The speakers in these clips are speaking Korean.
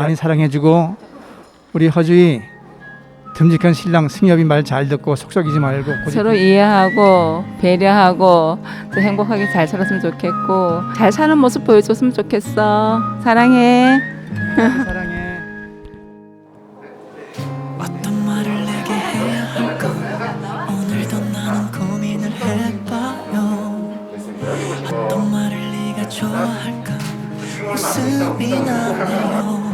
많이 사랑해주고 우리 허주이 듬직한 신랑 승엽이 말 잘 듣고 속썩이지 말고 고집 서로 이해하고 배려하고 또 행복하게 잘 살았으면 좋겠고 잘 사는 모습 보여줬으면 좋겠어. 사랑해. 사랑해. 어떤 말을 내게 해야 할까 오늘도 나는 고민을 해봐요 어떤 말을 네가 좋아할까 웃음이 나네요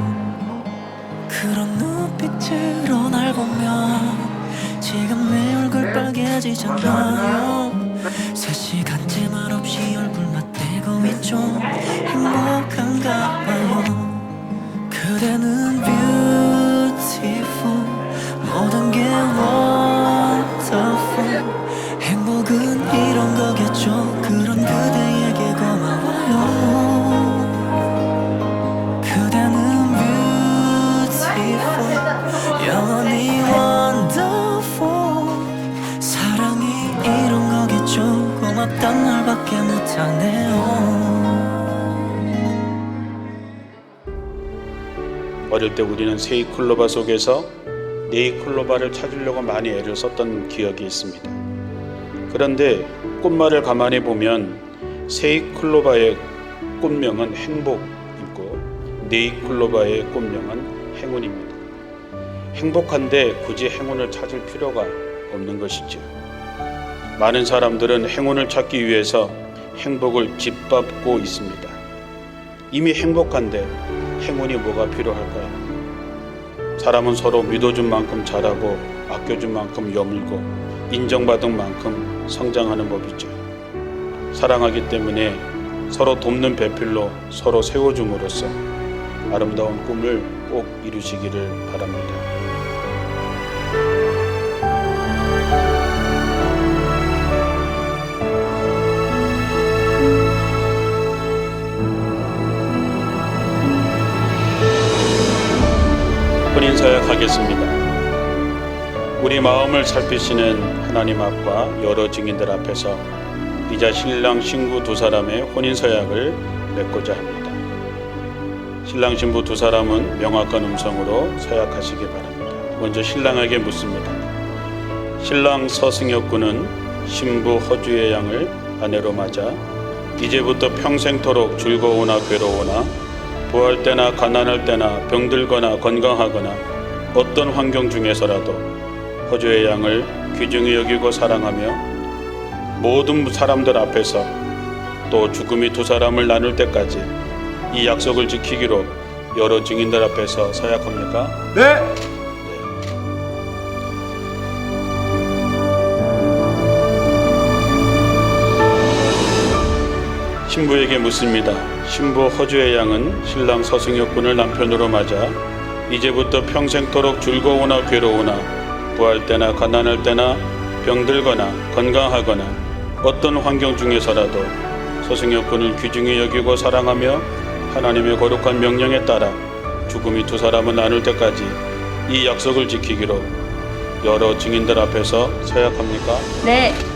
그런 눈빛으로 날 보면 지금 내 얼굴 빨개지잖아요. 세 시간째 말없 어릴 때 우리는 세이클로바 속에서 네이클로바를 찾으려고 많이 애를 썼던 기억이 있습니다. 그런데 꽃말을 가만히 보면 세이클로바의 꽃명은 행복이고 네이클로바의 꽃명은 행운입니다. 행복한데 굳이 행운을 찾을 필요가 없는 것이죠. 많은 사람들은 행운을 찾기 위해서 행복을 짓밟고 있습니다. 이미 행복한데 행운이 뭐가 필요할까요? 사람은 서로 믿어준 만큼 잘하고 아껴준 만큼 여물고 인정받은 만큼 성장하는 법이죠. 사랑하기 때문에 서로 돕는 배필로 서로 세워줌으로써 아름다운 꿈을 꼭 이루시기를 바랍니다. 혼인 서약하겠습니다. 우리 마음을 살피시는 하나님 앞과 여러 증인들 앞에서 이자 신랑 신부 두 사람의 혼인 서약을 맺고자 합니다. 신랑 신부 두 사람은 명확한 음성으로 서약하시기 바랍니다. 먼저 신랑에게 묻습니다. 신랑 서승혁 군은 신부 허주의 양을 아내로 맞아 이제부터 평생토록 즐거우나 괴로우나 부할 때나 가난할 때나 병들거나 건강하거나 어떤 환경 중에서라도 허주의 양을 귀중히 여기고 사랑하며 모든 사람들 앞에서 또 죽음이 두 사람을 나눌 때까지 이 약속을 지키기로 여러 증인들 앞에서 서약합니까? 네. 신부에게 묻습니다. 신부 허주의 양은 신랑 서승혁 군을 남편으로 맞아 이제부터 평생토록 즐거우나 괴로우나 부할 때나 가난할 때나 병들거나 건강하거나 어떤 환경 중에서라도 서승혁 군을 귀중히 여기고 사랑하며 하나님의 거룩한 명령에 따라 죽음이 두 사람을 나눌 때까지 이 약속을 지키기로 여러 증인들 앞에서 서약합니까? 네.